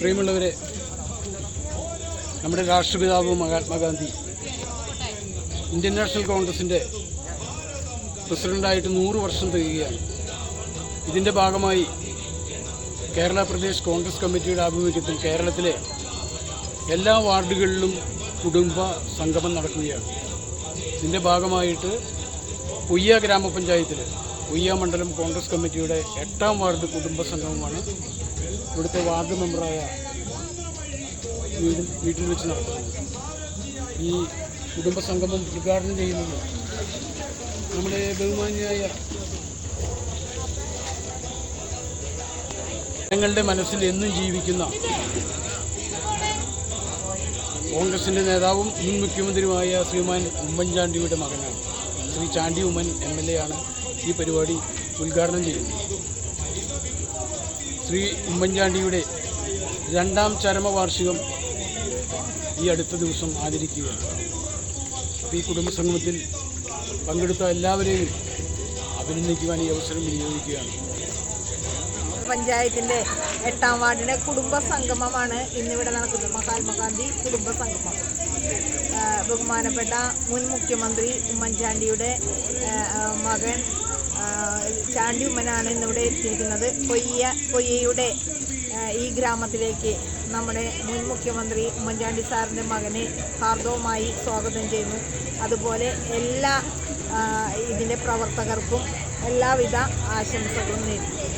പ്രിയമുള്ളവരെ നമ്മുടെ രാഷ്ട്രപിതാവ് മഹാത്മാഗാന്ധി ഇന്ത്യൻ നാഷണൽ കോൺഗ്രസിന്റെ പ്രസിഡന്റായിട്ട് നൂറ് വർഷം തികയുകയാണ്. ഇതിന്റെ ഭാഗമായി കേരള പ്രദേശ് കോൺഗ്രസ് കമ്മിറ്റിയുടെ ആഭിമുഖ്യത്തിൽ കേരളത്തിലെ എല്ലാ വാർഡുകളിലും കുടുംബ സംഗമം നടക്കുകയാണ്. ഇതിന്റെ ഭാഗമായിട്ട് പുയ്യ ഗ്രാമപഞ്ചായത്തിൽ പൊയ്യ മണ്ഡലം കോൺഗ്രസ് കമ്മിറ്റിയുടെ എട്ടാം വാർഡ് കുടുംബസംഗമമാണ് ഇവിടുത്തെ വാർഡ് മെമ്പറായ വീട് വീട്ടിൽ വെച്ച് നടത്തുന്നത്. ഈ കുടുംബസംഗമം ഉദ്ഘാടനം ചെയ്യുന്നത് നമ്മുടെ ബഹുമാന്യായ ജനങ്ങളുടെ മനസ്സിൽ എന്നും ജീവിക്കുന്ന കോൺഗ്രസിന്റെ നേതാവും മുൻ മുഖ്യമന്ത്രിയുമായ ശ്രീമാൻ ഉമ്മൻചാണ്ടിയുടെ മകനാണ്. Shri Chandy Oommen M L A ആണ്. ഈ പരിപാടി ഉദ്ഘാടനം ചെയ്യുന്നു. ശ്രീ ഉമ്മൻചാണ്ടിയുടെ രണ്ടാം ചരമവാർഷികം ഈ അടുത്ത ദിവസം ആചരിക്കുകയാണ്. അപ്പോൾ ഈ കുടുംബസംഗമത്തിൽ പങ്കെടുത്ത എല്ലാവരെയും അഭിനന്ദിക്കുവാൻ ഈ അവസരം വിനിയോഗിക്കുകയാണ്. പഞ്ചായത്തിന്റെ എട്ടാം വാർഡിലെ കുടുംബ സംഗമമാണ് ഇന്നിവിടെ നടക്കുന്നത്. മഹാത്മാഗാന്ധി കുടുംബ സംഗമം ബഹുമാനപ്പെട്ട മുൻ മുഖ്യമന്ത്രി ഉമ്മൻചാണ്ടിയുടെ മകൻ ചാണ്ടി ഉമ്മനാണ് ഇന്നിവിടെ എത്തിയിരിക്കുന്നത്. കൊയ്യ കൊയ്യയുടെ ഈ ഗ്രാമത്തിലേക്ക് നമ്മുടെ മുൻ മുഖ്യമന്ത്രി ഉമ്മൻചാണ്ടി സാറിന്റെ മകനെ ഹാർദവുമായി സ്വാഗതം ചെയ്യുന്നു. അതുപോലെ എല്ലാ ഇതിന്റെ പ്രവർത്തകർക്കും എല്ലാവിധ ആശംസകളും നേരുന്നു.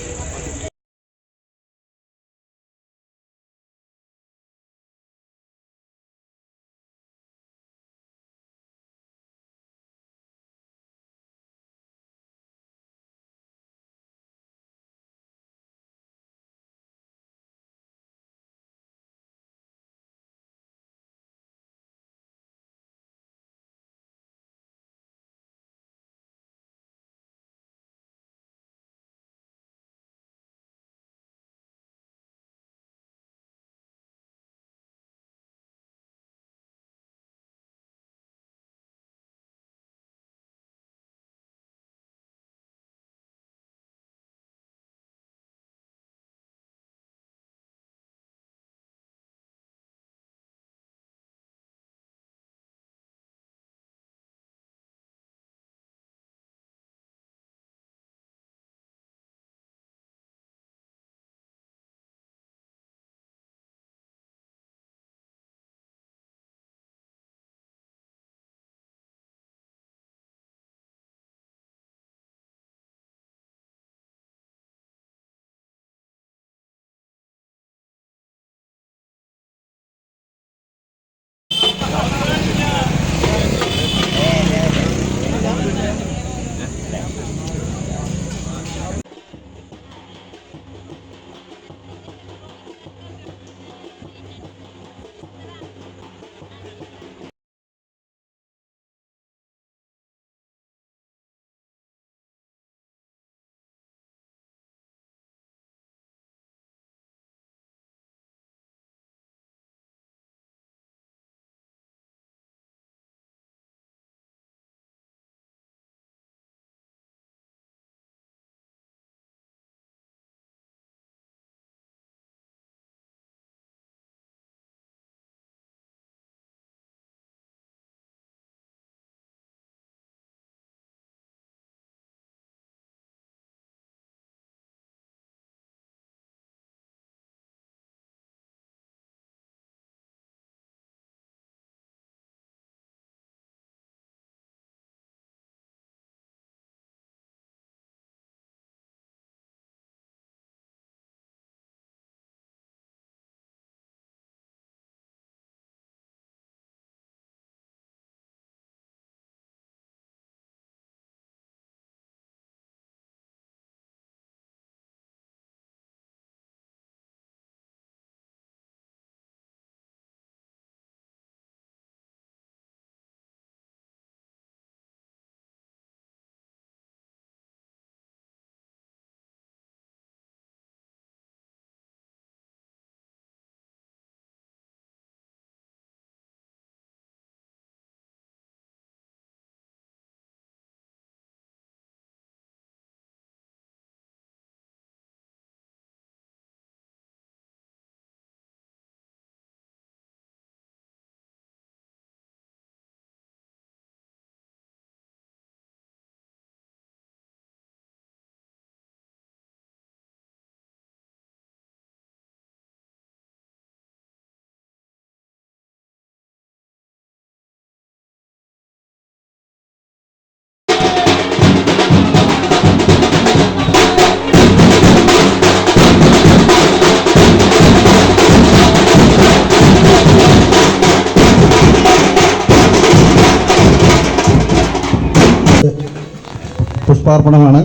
പുഷ്പാർപ്പണമാണ്.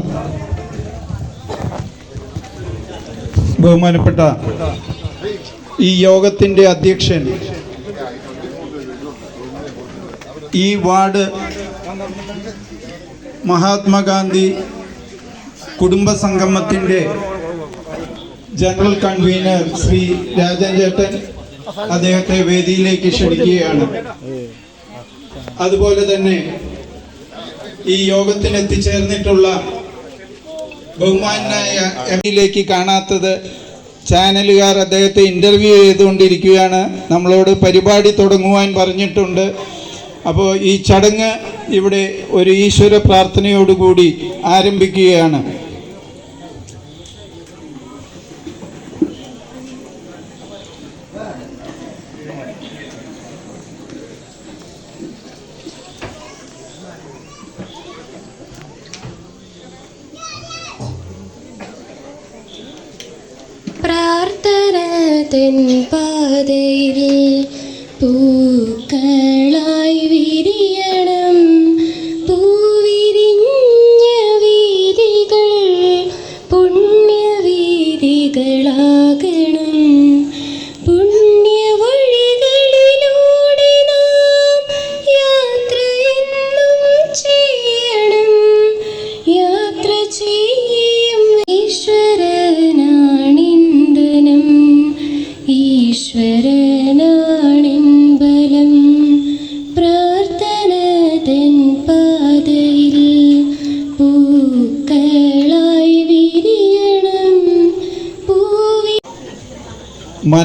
ബഹുമാനപ്പെട്ട ഈ യോഗത്തിന്റെ അധ്യക്ഷൻ ഈ വാർഡ് മഹാത്മാഗാന്ധി കുടുംബ സംഗമത്തിന്റെ ജനറൽ കൺവീനർ ശ്രീ രാജൻ ചേട്ടൻ അദ്ദേഹത്തെ വേദിയിലേക്ക് ക്ഷണിക്കുകയാണ്. അതുപോലെ തന്നെ ഈ യോഗത്തിന് എത്തിച്ചേർന്നിട്ടുള്ള ബഹുമാനായ എമ്മിലേക്ക് കാണാത്തത് ചാനലുകാർ അദ്ദേഹത്തെ ഇന്റർവ്യൂ ചെയ്തുകൊണ്ടിരിക്കുകയാണ്. നമ്മളോട് പരിപാടി തുടങ്ങുവാൻ പറഞ്ഞിട്ടുണ്ട്. അപ്പോൾ ഈ ചടങ്ങ് ഇവിടെ ഒരു ഈശ്വര പ്രാർത്ഥനയോടുകൂടി ആരംഭിക്കുകയാണ്. പാതയിൽ പൂക്കളായി വിരിയണം. പൂവിരിഞ്ഞ വീതികൾ പുണ്യവീതികളാകണം.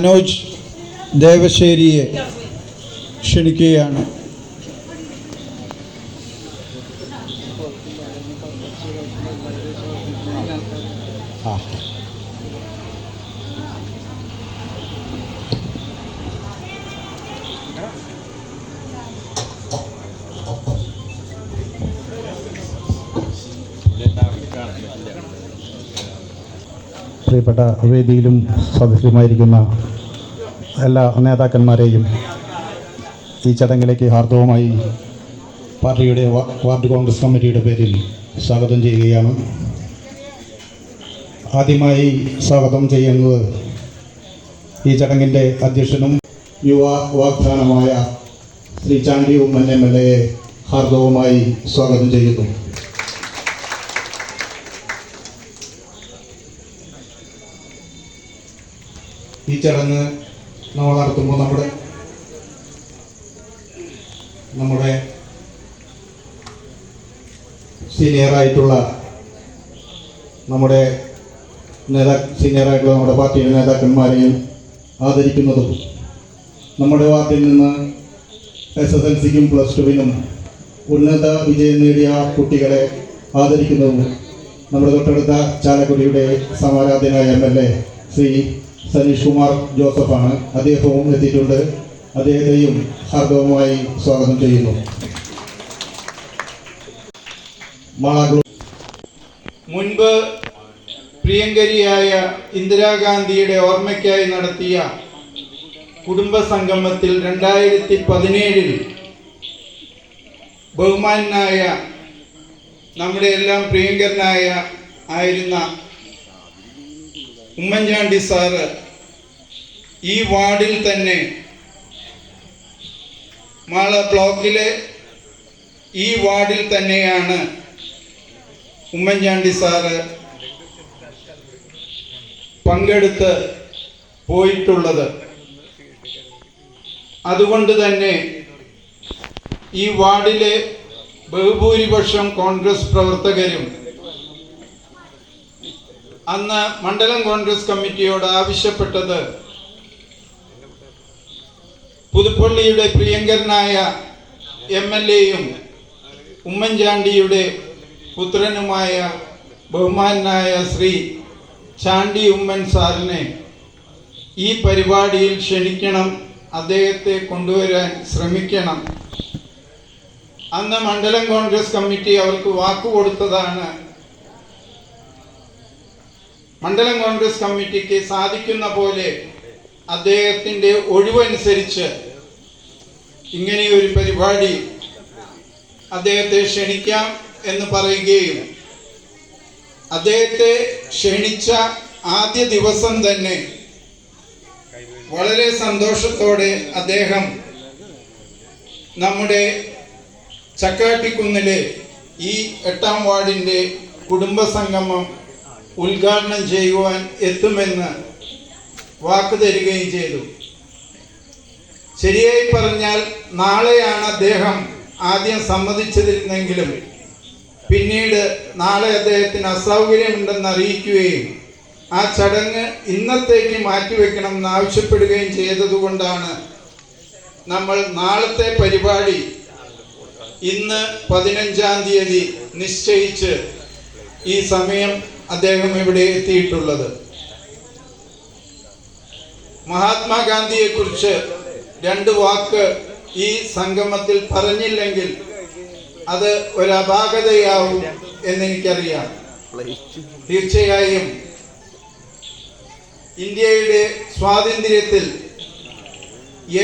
മനോജ് ദേവശേരിയെ ക്ഷണിക്കുകയാണ്. പ്രിയപ്പെട്ട വേദിയിലും സദസ്യമായിരിക്കുന്ന എല്ലാ നേതാക്കന്മാരെയും ഈ ചടങ്ങിലേക്ക് ഹാർദവമായി പാർട്ടിയുടെ വാർഡ് കോൺഗ്രസ് കമ്മിറ്റിയുടെ പേരിൽ സ്വാഗതം ചെയ്യുകയാണ്. ആദ്യമായി സ്വാഗതം ചെയ്യുന്നത് ഈ ചടങ്ങിന്റെ അധ്യക്ഷനും യുവ വാഗ്ദാനമായ ശ്രീ ചാണ്ടി ഉമ്മൻ എം എൽ എയെ ഹാർദവമായി സ്വാഗതം ചെയ്യുന്നു. ഈ ചടങ്ങ് നമ്മൾ നടത്തുമ്പോൾ നമ്മുടെ നമ്മുടെ സീനിയറായിട്ടുള്ള നമ്മുടെ നേതാ സീനിയറായിട്ടുള്ള നമ്മുടെ പാർട്ടിയുടെ നേതാക്കന്മാരെയും ആദരിക്കുന്നതും നമ്മുടെ വാർഡിൽ നിന്ന് എസ് എസ് എൽ സിക്കും പ്ലസ് ടുവിനും ഉന്നത വിജയം നേടിയ കുട്ടികളെ ആദരിക്കുന്നതും നമ്മുടെ തൊട്ടടുത്ത ചാലക്കുടിയുടെ സമാരാധനായ M L A Shri Saneesh Kumar ജോസഫാണ്. അദ്ദേഹവും എത്തിയിട്ടുണ്ട്. അദ്ദേഹത്തെയും ഹാർദവുമായി സ്വാഗതം ചെയ്യുന്നു. മുൻപ് പ്രിയങ്കരിയായ ഇന്ദിരാഗാന്ധിയുടെ ഓർമ്മയ്ക്കായി നടത്തിയ കുടുംബ സംഗമത്തിൽ രണ്ടായിരത്തി പതിനേഴിൽ ബഹുമാനായ നമ്മുടെ എല്ലാം പ്രിയങ്കരനായ ആയിരുന്ന ഉമ്മൻചാണ്ടി സാറ് ഈ വാർഡിൽ തന്നെ മാള ബ്ലോക്കിലെ ഈ വാർഡിൽ തന്നെയാണ് ഉമ്മൻചാണ്ടി സാറ് പങ്കെടുത്ത് പോയിട്ടുള്ളത്. അതുകൊണ്ട് തന്നെ ഈ വാർഡിലെ ബഹുഭൂരിപക്ഷം കോൺഗ്രസ് പ്രവർത്തകരും അന്ന് മണ്ഡലം കോൺഗ്രസ് കമ്മിറ്റിയോട് ആവശ്യപ്പെട്ടത് പുതുപ്പള്ളിയുടെ പ്രിയങ്കരനായ എം എൽ എയും ഉമ്മൻചാണ്ടിയുടെ പുത്രനുമായ ബഹുമാനായ ശ്രീ ചാണ്ടി ഉമ്മൻ സാറിനെ ഈ പരിപാടിയിൽ ക്ഷണിക്കണം അദ്ദേഹത്തെ കൊണ്ടുവരാൻ ശ്രമിക്കണം. അന്ന് മണ്ഡലം കോൺഗ്രസ് കമ്മിറ്റി അവർക്ക് വാക്കുകൊടുത്തതാണ് മണ്ഡലം കോൺഗ്രസ് കമ്മിറ്റിക്ക് സാധിക്കുന്ന പോലെ അദ്ദേഹത്തിന്റെ ഒഴിവനുസരിച്ച് ഇങ്ങനെയൊരു പരിപാടി അദ്ദേഹത്തെ ക്ഷണിക്കാം എന്ന് പറയുകയും അദ്ദേഹത്തെ ക്ഷണിച്ച ആദ്യ ദിവസം തന്നെ വളരെ സന്തോഷത്തോടെ അദ്ദേഹം നമ്മുടെ ചക്കാട്ടിക്കുന്നിലെ ഈ എട്ടാം വാർഡിന്റെ കുടുംബസംഗമം ഉദ്ഘാടനം ചെയ്യുവാൻ എത്തുമെന്ന് വാക്ക് തരികയും ചെയ്തു. ശരിയായി പറഞ്ഞാൽ നാളെയാണ് അദ്ദേഹം ആദ്യം സമ്മതിച്ചതിരുന്നെങ്കിലും പിന്നീട് നാളെ അദ്ദേഹത്തിന് അസൗകര്യമുണ്ടെന്ന് അറിയിക്കുകയും ആ ചടങ്ങ് ഇന്നത്തേക്ക് മാറ്റിവെക്കണമെന്ന് ആവശ്യപ്പെടുകയും ചെയ്തതുകൊണ്ടാണ് നമ്മൾ നാളത്തെ പരിപാടി ഇന്ന് പതിനഞ്ചാം തീയതി നിശ്ചയിച്ച് ഈ സമയം അദ്ദേഹം ഇവിടെ എത്തിയിട്ടുള്ളത്. മഹാത്മാഗാന്ധിയെ കുറിച്ച് രണ്ട് വാക്ക് ഈ സംഗമത്തിൽ പറഞ്ഞില്ലെങ്കിൽ അത് ഒരു അപാകതയാവും എന്നെനിക്കറിയാം. തീർച്ചയായും ഇന്ത്യയുടെ സ്വാതന്ത്ര്യത്തിൽ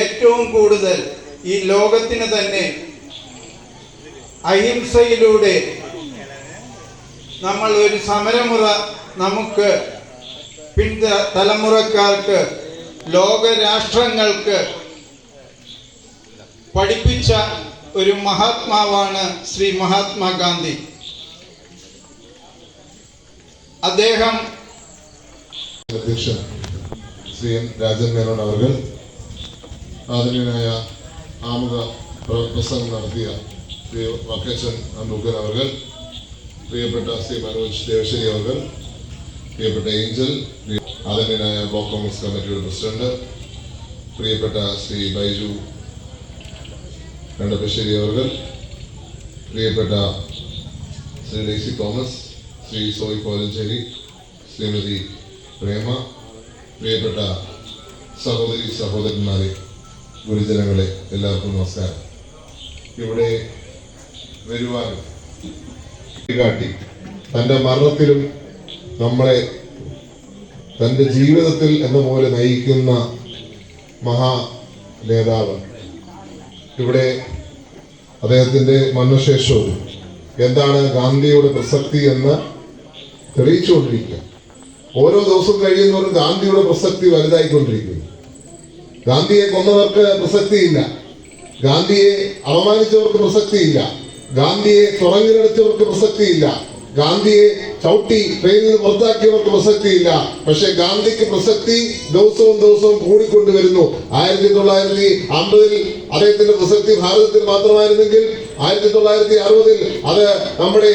ഏറ്റവും കൂടുതൽ ഈ ലോകത്തിന് തന്നെ അഹിംസയിലൂടെ നമ്മൾ ഒരു സമരമുറ നമുക്ക് പിൻ തലമുറക്കാർക്ക് ലോകരാഷ്ട്രങ്ങൾക്ക് പഠിപ്പിച്ച ഒരു മഹാത്മാവാണ് ശ്രീ മഹാത്മാഗാന്ധി. അദ്ദേഹം അധ്യക്ഷൻ ശ്രീ എൻ രാജൻ മേനോൻ അവർ ആദരണീയനായ ആമുഖ പ്ര- പ്രസംഗം നടത്തിയ ശ്രീ വക്കേശൻ അമ്പൂക്കൻ അവർ പ്രിയപ്പെട്ട ശ്രീ മനോജ് ദേവശ്ശേരി അവർ പ്രിയപ്പെട്ട ഏഞ്ചൽ ആദരണീയനായ ബ്ലോക്ക് കോൺഗ്രസ് കമ്മിറ്റിയുടെ പ്രസിഡന്റ് പ്രിയപ്പെട്ട ശ്രീ ബൈജു കണ്ടപ്പശ്ശേരി അവർ പ്രിയപ്പെട്ട ശ്രീ ഡേസി തോമസ് ശ്രീ സോയി കോലഞ്ചേരി ശ്രീമതി പ്രേമ പ്രിയപ്പെട്ട സഹോദരി സഹോദരന്മാരെ ഗുരുജനങ്ങളെ എല്ലാവർക്കും നമസ്കാരം. ഇവിടെ വരുവാൻ കാട്ടി തന്റെ മരണത്തിലും നമ്മളെ തന്റെ ജീവിതത്തിൽ എന്ന പോലെ നയിക്കുന്ന മഹാ നേതാവ്. ഇവിടെ അദ്ദേഹത്തിന്റെ മരണശേഷവും എന്താണ് ഗാന്ധിയുടെ പ്രസക്തി എന്ന് തെളിയിച്ചുകൊണ്ടിരിക്കുക. ഓരോ ദിവസവും കഴിയുന്നവരും ഗാന്ധിയുടെ പ്രസക്തി വലുതായിക്കൊണ്ടിരിക്കുന്നു. ഗാന്ധിയെ കൊന്നവർക്ക് പ്രസക്തിയില്ല. ഗാന്ധിയെ അപമാനിച്ചവർക്ക് പ്രസക്തിയില്ല. ഗാന്ധിയെ തുറങ്ങിലെടുത്തവർക്ക് പ്രസക്തിയില്ല. ഗാന്ധിയെ ചവിട്ടി ട്രെയിനിൽ പുറത്താക്കിയവർക്ക് പ്രസക്തിയില്ല. പക്ഷെ ഗാന്ധിക്ക് പ്രസക്തി ദിവസവും ദിവസവും കൂടിക്കൊണ്ടുവരുന്നു. ആയിരത്തി തൊള്ളായിരത്തി അമ്പതിൽ അദ്ദേഹത്തിന്റെ പ്രസക്തി ഭാരതത്തിൽ മാത്രമായിരുന്നെങ്കിൽ ആയിരത്തി തൊള്ളായിരത്തി അറുപതിൽ അത് നമ്മുടെ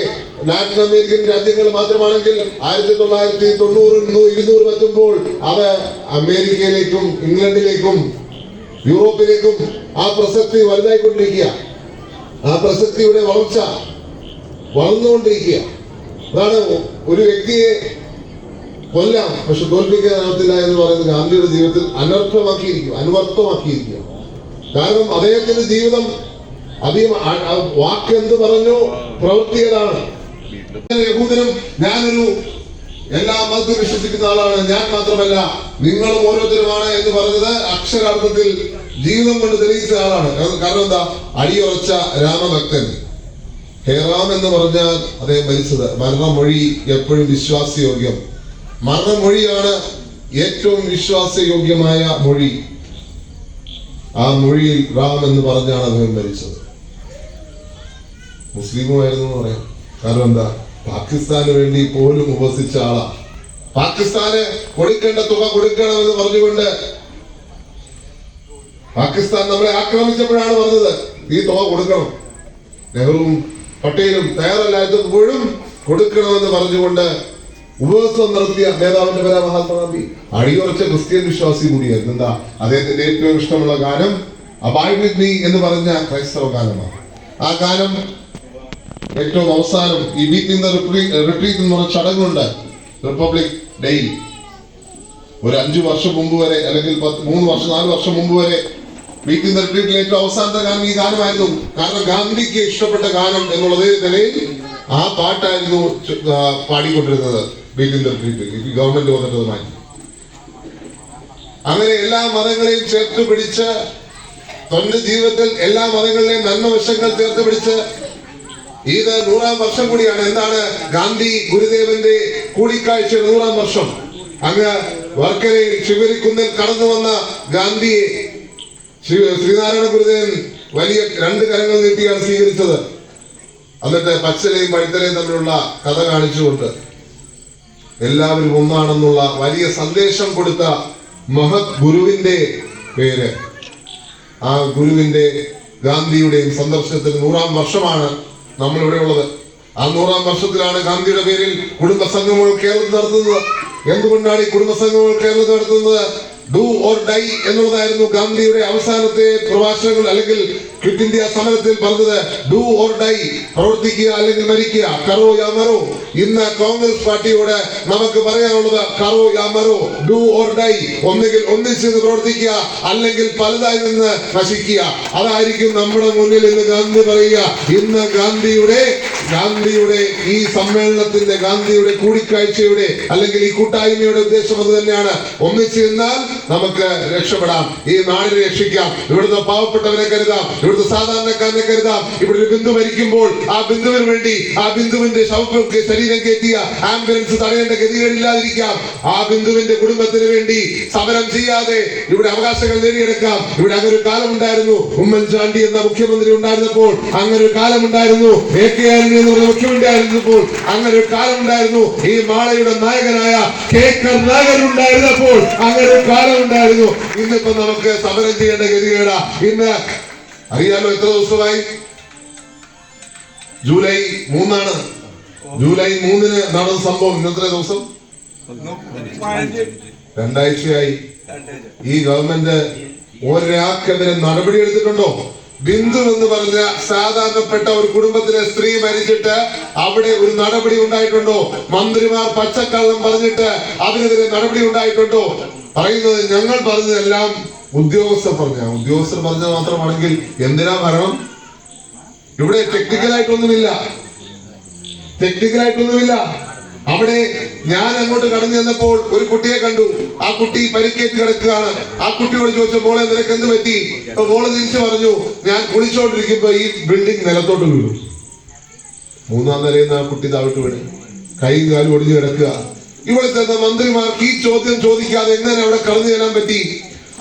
ലാറ്റിൻ അമേരിക്കൻ രാജ്യങ്ങൾ മാത്രമാണെങ്കിൽ ആയിരത്തി തൊള്ളായിരത്തി തൊണ്ണൂറിൽ ഇരുന്നൂറ് എത്തുമ്പോൾ അത് അമേരിക്കയിലേക്കും ഇംഗ്ലണ്ടിലേക്കും യൂറോപ്പിലേക്കും ആ പ്രസക്തി വലുതായിക്കൊണ്ടിരിക്കുക ആ പ്രസക്തിയുടെ വളർച്ച വളർന്നുകൊണ്ടിരിക്കുക. അതാണ് ഒരു വ്യക്തിയെ കൊല്ലാം പക്ഷെ തോൽപ്പിക്കാനാവത്തില്ല എന്ന് പറയുന്നത് ഗാന്ധിയുടെ ജീവിതത്തിൽ അനർത്ഥമാക്കിയിരിക്കും അനുവർത്തമാക്കിയിരിക്കുക. കാരണം അദ്ദേഹത്തിന്റെ ജീവിതം അധികം വാക്ക് എന്ത് പറഞ്ഞു? പ്രവൃത്തിയതാണ്. യഹൂദനും ഞാനൊരു എല്ലാ മതത്തിലും വിശ്വസിക്കുന്ന ആളാണ്. ഞാൻ മാത്രമല്ല നിങ്ങളും ഓരോരുത്തരുമാണ് എന്ന് പറഞ്ഞത് അക്ഷരാർത്ഥത്തിൽ ജീവിതം കൊണ്ട് തെളിയിച്ച ആളാണ്. കാരണം- എന്താ? അടിയുറച്ച രാമഭക്തൻ. ഹേറാം എന്ന് പറഞ്ഞാൽ അദ്ദേഹം മരിച്ചത്. മരണമൊഴി എപ്പോഴും വിശ്വാസയോഗ്യം. മരണമൊഴിയാണ് ഏറ്റവും വിശ്വാസയോഗ്യമായ മൊഴി. ആ മൊഴിയിൽ റാം എന്ന് പറഞ്ഞാണ് അദ്ദേഹം മരിച്ചത്. മുസ്ലിമുമായിരുന്നു എന്ന് പറയാം. കാരണം എന്താ? പാകിസ്ഥാന് വേണ്ടി പോലും ഉപസിച്ച ആളാ. പാകിസ്ഥാന് കൊടുക്കേണ്ട തുക കൊടുക്കണമെന്ന് പറഞ്ഞുകൊണ്ട് പാകിസ്ഥാൻ നമ്മളെ ആക്രമിച്ചപ്പോഴാണ് പറഞ്ഞത് ഈ തുക കൊടുക്കണം. നെഹ്റുവും പട്ടേലും തയ്യാറല്ലാത്തപ്പോഴും കൊടുക്കണമെന്ന് പറഞ്ഞുകൊണ്ട് ഉപവാസം നടത്തിയ നേതാവിന്റെ പേര മഹാത്മാഗാന്ധി അടിയുറച്ച ക്രിസ്ത്യൻ വിശ്വാസി കൂടിയായിരുന്നു. എന്താ? അദ്ദേഹത്തിന്റെ ഏറ്റവും ഇഷ്ടമുള്ള ഗാനം അബൈഡ് വിത്ത് മീ എന്ന് പറഞ്ഞ ക്രൈസ്തവ ഗാനമാണ്. ആ ഗാനം ഏറ്റവും അവസാനം ഈ റിട്രീറ്റ് എന്ന് പറഞ്ഞ ചടങ്ങുണ്ട്. റിപ്പബ്ലിക് ഡേയിൽ ഒരു അഞ്ചു വർഷം മുമ്പ് വരെ അല്ലെങ്കിൽ പത്ത് മൂന്ന് വർഷം നാല് വർഷം മുമ്പ് വരെ വീക്കിൽ റിട്രീറ്റിലെ ഏറ്റവും അവസാനത്തെ ഗാനം ഈ ഗാനമായിരുന്നു. കാരണം ഗാന്ധിക്ക് ഇഷ്ടപ്പെട്ട ഗാനം എന്നുള്ളത് നിലയിൽ ആ പാട്ടായിരുന്നു പാടിക്കൊണ്ടിരുന്നത് വീക്കിൽ റിട്രീറ്റിൽ ഗവൺമെന്റ് വന്നിട്ട് മാറ്റി അങ്ങനെ എല്ലാ മതങ്ങളെയും ചേർത്ത് പിടിച്ച് തന്റെ ജീവിതത്തിൽ എല്ലാ മതങ്ങളിലെയും നന്മ വശങ്ങൾ ചേർത്ത് പിടിച്ച് ഇത് നൂറാം വർഷം കൂടിയാണ്. എന്താണ് ഗാന്ധി ഗുരുദേവന്റെ കൂടിക്കാഴ്ച നൂറാം വർഷം? അങ്ങ് വർക്കരയിൽ ശിവരിക്കുന്നിൽ കടന്നു വന്ന ഗാന്ധിയെ ശ്രീ- ശ്രീനാരായണ ഗുരുദേവൻ വലിയ രണ്ട് കരങ്ങൾ നീട്ടിയാണ് സ്വീകരിച്ചത്. എന്നിട്ട് പച്ചലയും പഴുത്തലയും തമ്മിലുള്ള കഥ കാണിച്ചുകൊണ്ട് എല്ലാവരും ഒന്നാണെന്നുള്ള വലിയ സന്ദേശം കൊടുത്ത മഹത് ഗുരുവിന്റെ പേര്. ആ ഗുരുവിന്റെ ഗാന്ധിയുടെയും സന്ദർശനത്തിന് നൂറാം വർഷമാണ് നമ്മൾ ഇവിടെ ഉള്ളത്. ആ നൂറാം വർഷത്തിലാണ് ഗാന്ധിയുടെ പേരിൽ കുടുംബ സംഘങ്ങൾ കേരളത്തിൽ നടത്തുന്നത്. എന്തുകൊണ്ടാണ് ഈ കുടുംബ സംഗമങ്ങൾ കേരളത്തിൽ നടത്തുന്നത്? ഡു ഓർ ഡൈ എന്നുള്ളതായിരുന്നു ഗാന്ധിയുടെ അവസാനത്തെ പ്രഭാഷണങ്ങൾ അല്ലെങ്കിൽ ക്വിറ്റ് ഇന്ത്യ സമരത്തിൽ പറഞ്ഞത്. ഡു ഓർ ഡൈ പ്രവർത്തിക്കുക അല്ലെങ്കിൽ മരിക്കുക. കറോ യാ മറോ. ഇന്ന് കോൺഗ്രസ് പാർട്ടിയോട് നമുക്ക് പറയാനുള്ളത് കറോ യാ മറോ. Do or die. ഒന്നുകിൽ ഒന്നിച്ച് നിന്ന് പ്രവർത്തിക്കുക അല്ലെങ്കിൽ പലതായി നിന്ന് നശിക്കുക. അതായിരിക്കും നമ്മുടെ മുന്നിൽ ഇന്ന് ഗാന്ധി പറയുക. ഇന്ന് ഗാന്ധിയുടെ ഗാന്ധിയുടെ ഈ സമ്മേളനത്തിന്റെ ഗാന്ധിയുടെ കൂടിക്കാഴ്ചയുടെ അല്ലെങ്കിൽ ഈ കൂട്ടായ്മയുടെ ഉദ്ദേശം അത് തന്നെയാണ്. ഒന്നിച്ചു നിന്നാൽ നമുക്ക് രക്ഷപ്പെടാം. ഈ നാടിനെ രക്ഷിക്കാം. ഇവിടുത്തെ പാവപ്പെട്ടവരെ കരുതാം. ഇവിടുത്തെ സാധാരണക്കാരനെ കരുതാം. ഇവിടെ ഒരു ബിന്ദു മരിക്കുമ്പോൾ ആ ബിന്ദുവിന് വേണ്ടി ആ ബിന്ദുവിന്റെ ശവക്ക് ശരീരം കയറ്റിയ ആംബുലൻസ് തടയേണ്ട ഗതികളില്ലാതിരിക്കാം ആ ബിന്ദുവിന്റെ കുടുംബത്തിന് വേണ്ടി സമരം ചെയ്യാതെ ഇവിടെ അവകാശങ്ങൾ നേടിയെടുക്കാം. ഇവിടെ അങ്ങനെ ഒരു കാലം ഉണ്ടായിരുന്നു ഉമ്മൻചാണ്ടി എന്ന മുഖ്യമന്ത്രി ഉണ്ടായിരുന്നപ്പോൾ അങ്ങനെ ഒരു കാലം ഉണ്ടായിരുന്നു എ കെ ആയിരുന്നപ്പോൾ അങ്ങനെ ഒരു കാലം ഉണ്ടായിരുന്നു ഈ മാളയുടെ നായകനായ കെ കരുണാകരൻ ഉണ്ടായിരുന്നപ്പോൾ അങ്ങനെ ഒരു കാലം ഉണ്ടായിരുന്നു ഇന്നിപ്പോ നമുക്ക് സമരം ചെയ്യേണ്ട ഗതികേടാ. ഇന്ന് അറിയാലോ എത്ര ദിവസമായി? ജൂലൈ മൂന്നാണ്. ജൂലൈ മൂന്നിന് നടന്ന സംഭവം ഇന്നത്തെ ദിവസം? രണ്ടാഴ്ചയായി. ഈ ഗവൺമെന്റ് ഒരാൾക്കെതിരെ നടപടി എടുത്തിട്ടുണ്ടോ? ബിന്ദു എന്ന് പറഞ്ഞ സാധാരണപ്പെട്ട ഒരു കുടുംബത്തിലെ സ്ത്രീ മരിച്ചിട്ട് അവിടെ ഒരു നടപടി ഉണ്ടായിട്ടുണ്ടോ? മന്ത്രിമാർ പച്ചക്കള്ളം പറഞ്ഞിട്ട് അതിനെതിരെ നടപടി ഉണ്ടായിട്ടുണ്ടോ? പറയുന്നത് ഞങ്ങൾ പറഞ്ഞതെല്ലാം ഉദ്യോഗസ്ഥർ പറഞ്ഞ. ഉദ്യോഗസ്ഥർ പറഞ്ഞത് മാത്രമാണെങ്കിൽ എന്തിനാ മരണം? ഇവിടെ ടെക്നിക്കലായിട്ടൊന്നുമില്ല ടെക്നിക്കലായിട്ടൊന്നുമില്ല അവിടെ ഞാൻ അങ്ങോട്ട് കടന്നു ചെന്നപ്പോൾ ഒരു കുട്ടിയെ കണ്ടു. ആ കുട്ടി പരിക്കേറ്റ് കിടക്കുകയാണ്. ആ കുട്ടിയോട് ചോദിച്ചു മോളെ നിനക്ക് എന്ത് പറ്റി മോൾ തിരിച്ചു പറഞ്ഞു ഞാൻ കുളിച്ചോണ്ടിരിക്കുമ്പോ ഈ ബിൽഡിംഗ് നിലത്തോട്ട് വീണു. മൂന്നാം നിലയിൽ നിന്ന് ആ കുട്ടി താവിട്ട് വീണ്. കൈയും കാലും ഒടിഞ്ഞു കിടക്കുക. ഇവിടെ തന്നെ മന്ത്രിമാർക്ക് ഈ ചോദ്യം ചോദിക്കാതെ എങ്ങനെ അവിടെ കടന്നു ചെല്ലാൻ പറ്റി?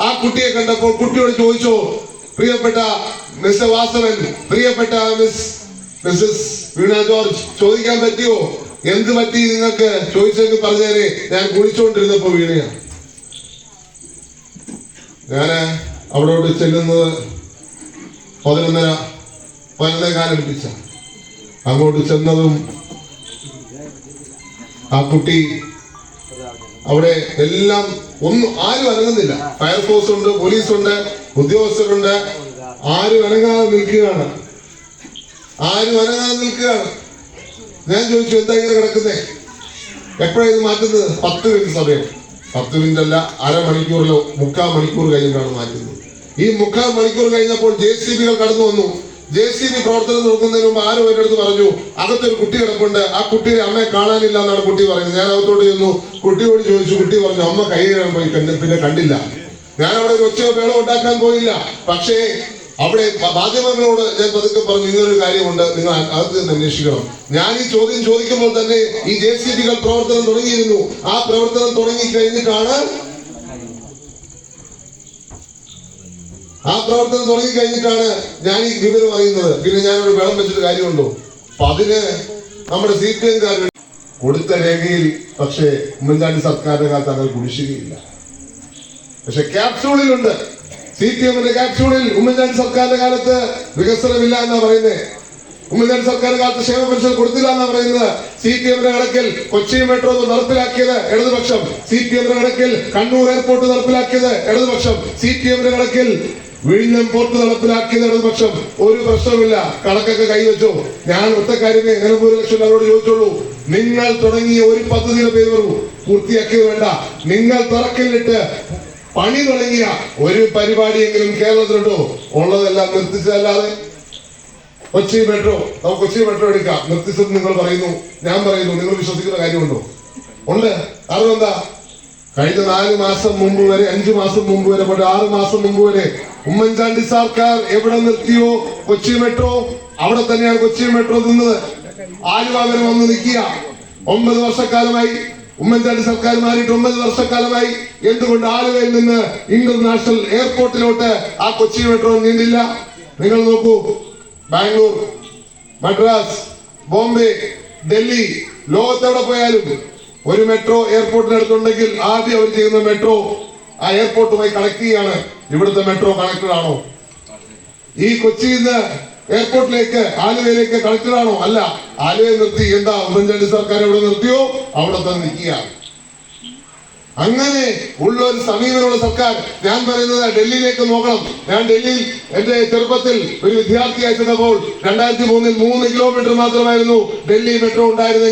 ആ കുട്ടിയെ കണ്ടപ്പോൾ കുട്ടിയോട് ചോദിച്ചോ പ്രിയപ്പെട്ട മിസ്റ്റർ വാസവൻ പ്രിയപ്പെട്ട മിസ് മിസ്സസ് വീണ ജോർജ് ചോദിക്കാൻ പറ്റിയോ? എന്ത് പറ്റി നിങ്ങൾക്ക്? ചോദിച്ചെങ്കിൽ പറഞ്ഞേരെ. ഞാൻ കുളിച്ചോണ്ടിരുന്നപ്പോ വീണയാ. ഞാൻ അവിടോട്ട് ചെല്ലുന്നത് പതിനൊന്നര പതിനൊന്നേ പിടിച്ച അങ്ങോട്ട് ചെന്നതും ആ കുട്ടി അവിടെ എല്ലാം ഒന്നും ആരും അനങ്ങുന്നില്ല. ഫയർഫോഴ്സ് ഉണ്ട് പോലീസ് ഉണ്ട് ഉദ്യോഗസ്ഥരുണ്ട്. ആരും അനങ്ങാതെ നിൽക്കുകയാണ്. ആരും അനങ്ങാതെ നിൽക്കുകയാണ്. ഞാൻ ചോദിച്ചു എന്താ ഇങ്ങനെ കിടക്കുന്നേ? എപ്പോഴാണ് ഇത് മാറ്റുന്നത്? പത്ത് മിനിറ്റ് സമയം. പത്ത് മിനിറ്റ് അല്ല അരമണിക്കൂറിലോ മുക്കാൽ മണിക്കൂർ കഴിഞ്ഞിട്ടാണ് മാറ്റുന്നത്. ഈ മുക്കാൽ മണിക്കൂർ കഴിഞ്ഞപ്പോൾ ജെ സി ബികൾ കടന്നു വന്നു. ജെ സി ബി പ്രവർത്തനം നോക്കുന്നതിന് മുമ്പ് ആരോ എന്റെ അടുത്ത് പറഞ്ഞു അകത്തൊരു കുട്ടി കിടപ്പുണ്ട്. ആ കുട്ടിയെ അമ്മയെ കാണാനില്ല എന്നാണ് കുട്ടി പറയുന്നത്. ഞാൻ അകത്തോട്ട് ചെന്നു. കുട്ടിയോട് ചോദിച്ചു കുട്ടി പറഞ്ഞു അമ്മ കൈ പോയി പിന്നെ കണ്ടില്ല. ഞാൻ അവിടെ ഒരു ഒച്ച വേളം ഉണ്ടാക്കാൻ പോയില്ല. പക്ഷേ അവിടെ മാധ്യമങ്ങളോട് ഞാൻ പതുക്കെ പറഞ്ഞു ഇങ്ങനൊരു കാര്യമുണ്ട് നിങ്ങൾ അത് നിന്ന് അന്വേഷിക്കണം. ഞാൻ ഈ ചോദ്യം ചോദിക്കുമ്പോൾ തന്നെ ഈ ജെ സി ബികൾ പ്രവർത്തനം തുടങ്ങിയിരുന്നു. ആ പ്രവർത്തനം തുടങ്ങി കഴിഞ്ഞിട്ടാണ് ആ പ്രവർത്തനം തുടങ്ങി കഴിഞ്ഞിട്ടാണ് ഞാൻ ഈ വിവരം അറിയുന്നത്. പിന്നെ ഞാനൊരു വെള്ളം വെച്ചിട്ട് കാര്യമുണ്ടോ? അപ്പൊ അതിന് നമ്മുടെ സി പി എംകാർ കൊടുത്ത രേഖയിൽ പക്ഷേ ഉമ്മൻചാണ്ടി സർക്കാരിന്റെ കാലത്ത് അങ്ങനെ കുടിശ്ശികയില്ല. പക്ഷെ ക്യാപ്സൂളിലുണ്ട്. സി പി എമ്മിന്റെ ഉമ്മൻചാണ്ടി സർക്കാരിന്റെ കാലത്ത് വികസനമില്ല എന്നാ പറയുന്നത് ഉമ്മൻചാണ്ടി സർക്കാരിന്റെ കാലത്ത് ക്ഷേമ പെൻഷൻ കൊടുത്തില്ല എന്നാ പറയുന്നത്. സി പി എമ്മിന്റെ കണക്കിൽ കൊച്ചി മെട്രോ നടപ്പിലാക്കിയത് ഇടതുപക്ഷം. സി പി എമ്മിന്റെ കണക്കിൽ കണ്ണൂർ എയർപോർട്ട് നടപ്പിലാക്കിയത് ഇടതുപക്ഷം. സി പി എമ്മിന്റെ കണക്കിൽ വിഴിഞ്ഞം പോർട്ട് നടപ്പിലാക്കിയത് ഇടതുപക്ഷം. ഒരു പ്രശ്നമില്ല കണക്കൊക്കെ കൈവച്ചു. ഞാൻ ഒറ്റ കാര്യമേ നിലമ്പൂർ ലക്ഷം അവരോട് ചോദിച്ചുള്ളൂ. നിങ്ങൾ തുടങ്ങിയ ഒരു പദ്ധതിയുടെ പേര് വരൂ പൂർത്തിയാക്കിയത് വേണ്ട. നിങ്ങൾ തറക്കല്ലിട്ട് പണി തുടങ്ങിയ ഒരു പരിപാടിയെങ്കിലും കേരളത്തിലുണ്ടോ ഉള്ളതെല്ലാം നിർത്തിച്ചതല്ലാതെ കൊച്ചി മെട്രോ നമുക്ക് കൊച്ചി മെട്രോ എടുക്കാം. നിർത്തിച്ചത് നിങ്ങൾ പറയുന്നു ഞാൻ പറയുന്നു നിങ്ങൾ വിശ്വസിക്കുന്ന കാര്യമുണ്ടോ? ഉണ്ട്. കാരണം എന്താ? കഴിഞ്ഞ നാല് മാസം മുമ്പ് വരെ അഞ്ചു മാസം മുമ്പ് വരെ ആറ് മാസം മുമ്പ് വരെ ഉമ്മൻചാണ്ടി സർക്കാർ എവിടെ നിർത്തിയോ? കൊച്ചി മെട്രോ? അവിടെ തന്നെയാണ് കൊച്ചി മെട്രോ നിന്നത്. ആലുവ വരെ വന്ന് നിൽക്കുക. ഒമ്പത് വർഷക്കാലമായി ഉമ്മൻചാണ്ടി സർക്കാർ മാറിയിട്ട് ഒമ്പത് വർഷക്കാലമായി എന്തുകൊണ്ട് ആലുവയിൽ നിന്ന് ഇന്റർനാഷണൽ എയർപോർട്ടിലോട്ട് ആ കൊച്ചി മെട്രോ നീണ്ടില്ല നിങ്ങൾ നോക്കൂ. ബാംഗ്ലൂർ മദ്രാസ് ബോംബെ ഡൽഹി ലോകത്തെവിടെ പോയാലും ഒരു മെട്രോ എയർപോർട്ടിനടുത്തുണ്ടെങ്കിൽ ആദ്യം അവർ ചെയ്യുന്ന മെട്രോ ആ എയർപോർട്ടുമായി കണക്ട് ചെയ്യാണ് ഇവിടുത്തെ മെട്രോ കണക്റ്റഡ് ആണോ ഈ കൊച്ചിയിൽ നിന്ന് എയർപോർട്ടിലേക്ക് ആലുവയിലേക്ക് കളക്ടറാണോ? അല്ല. ആലുവയെ നിർത്തി. എന്താ ഉമ്മൻചാണ്ടി സർക്കാർ എവിടെ നിർത്തിയോ? അവിടെ തന്നെ നിൽക്കുക അങ്ങനെ ഉള്ള ഒരു സമീപനമുള്ള സർക്കാർ. ഞാൻ പറയുന്നത് ഡൽഹിയിലേക്ക് നോക്കണം. ഞാൻ ഡൽഹിയിൽ എന്റെ ചെറുപ്പത്തിൽ ഒരു വിദ്യാർത്ഥിയായി ചെന്നപ്പോൾ രണ്ടായിരത്തി മൂന്നിൽ മൂന്ന് കിലോമീറ്റർ മാത്രമായിരുന്നു ഡൽഹി മെട്രോ ഉണ്ടായിരുന്നെങ്കിൽ